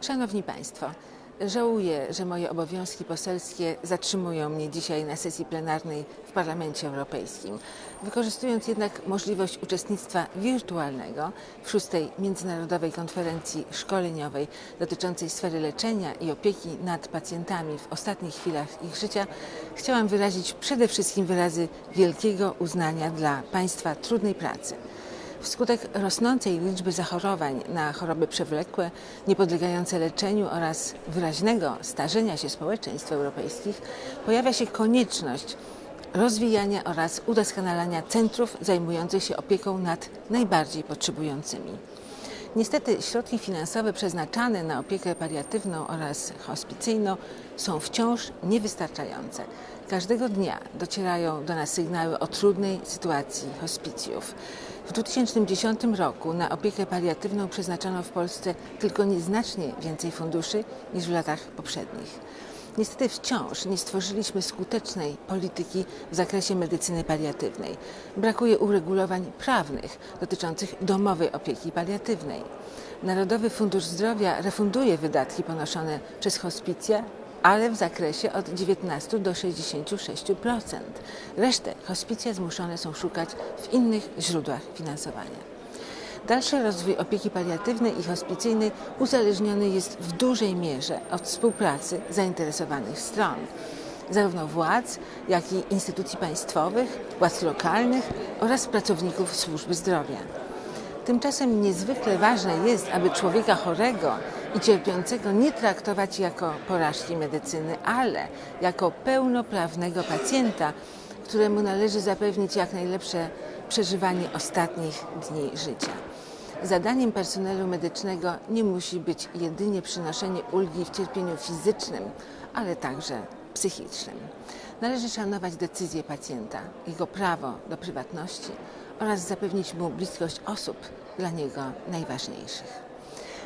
Szanowni Państwo, żałuję, że moje obowiązki poselskie zatrzymują mnie dzisiaj na sesji plenarnej w Parlamencie Europejskim. Wykorzystując jednak możliwość uczestnictwa wirtualnego w szóstej Międzynarodowej Konferencji Szkoleniowej dotyczącej sfery leczenia i opieki nad pacjentami w ostatnich chwilach ich życia, chciałam wyrazić przede wszystkim wyrazy wielkiego uznania dla Państwa trudnej pracy. Wskutek rosnącej liczby zachorowań na choroby przewlekłe, niepodlegające leczeniu oraz wyraźnego starzenia się społeczeństw europejskich, pojawia się konieczność rozwijania oraz udoskonalania centrów zajmujących się opieką nad najbardziej potrzebującymi. Niestety środki finansowe przeznaczane na opiekę paliatywną oraz hospicyjną są wciąż niewystarczające. Każdego dnia docierają do nas sygnały o trudnej sytuacji hospicjów. W 2010 roku na opiekę paliatywną przeznaczono w Polsce tylko nieznacznie więcej funduszy niż w latach poprzednich. Niestety wciąż nie stworzyliśmy skutecznej polityki w zakresie medycyny paliatywnej. Brakuje uregulowań prawnych dotyczących domowej opieki paliatywnej. Narodowy Fundusz Zdrowia refunduje wydatki ponoszone przez hospicja, ale w zakresie od 19 do 66%. Resztę hospicja zmuszone są szukać w innych źródłach finansowania. Dalszy rozwój opieki paliatywnej i hospicyjnej uzależniony jest w dużej mierze od współpracy zainteresowanych stron, zarówno władz, jak i instytucji państwowych, władz lokalnych oraz pracowników służby zdrowia. Tymczasem niezwykle ważne jest, aby człowieka chorego i cierpiącego nie traktować jako porażki medycyny, ale jako pełnoprawnego pacjenta, któremu należy zapewnić jak najlepsze przeżywanie ostatnich dni życia. Zadaniem personelu medycznego nie musi być jedynie przynoszenie ulgi w cierpieniu fizycznym, ale także psychicznym. Należy szanować decyzję pacjenta, jego prawo do prywatności oraz zapewnić mu bliskość osób dla niego najważniejszych.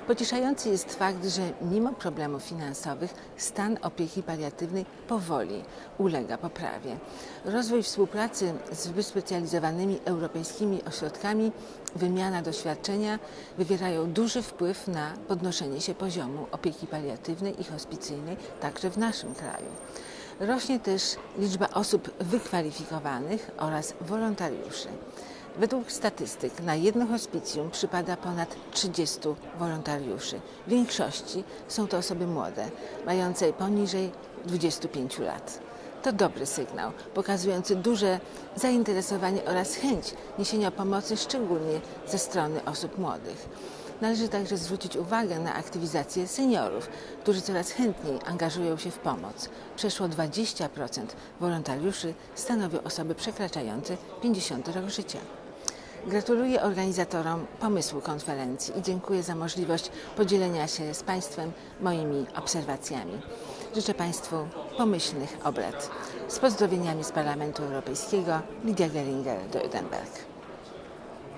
Pocieszający jest fakt, że mimo problemów finansowych stan opieki paliatywnej powoli ulega poprawie. Rozwój współpracy z wyspecjalizowanymi europejskimi ośrodkami, wymiana doświadczenia wywierają duży wpływ na podnoszenie się poziomu opieki paliatywnej i hospicyjnej także w naszym kraju. Rośnie też liczba osób wykwalifikowanych oraz wolontariuszy. Według statystyk na jedno hospicjum przypada ponad 30 wolontariuszy. W większości są to osoby młode, mające poniżej 25 lat. To dobry sygnał, pokazujący duże zainteresowanie oraz chęć niesienia pomocy, szczególnie ze strony osób młodych. Należy także zwrócić uwagę na aktywizację seniorów, którzy coraz chętniej angażują się w pomoc. Przeszło 20% wolontariuszy stanowią osoby przekraczające 50 rok życia. Gratuluję organizatorom pomysłu konferencji i dziękuję za możliwość podzielenia się z Państwem moimi obserwacjami. Życzę Państwu pomyślnych obrad. Z pozdrowieniami z Parlamentu Europejskiego Lidia Geringer do Udenberg.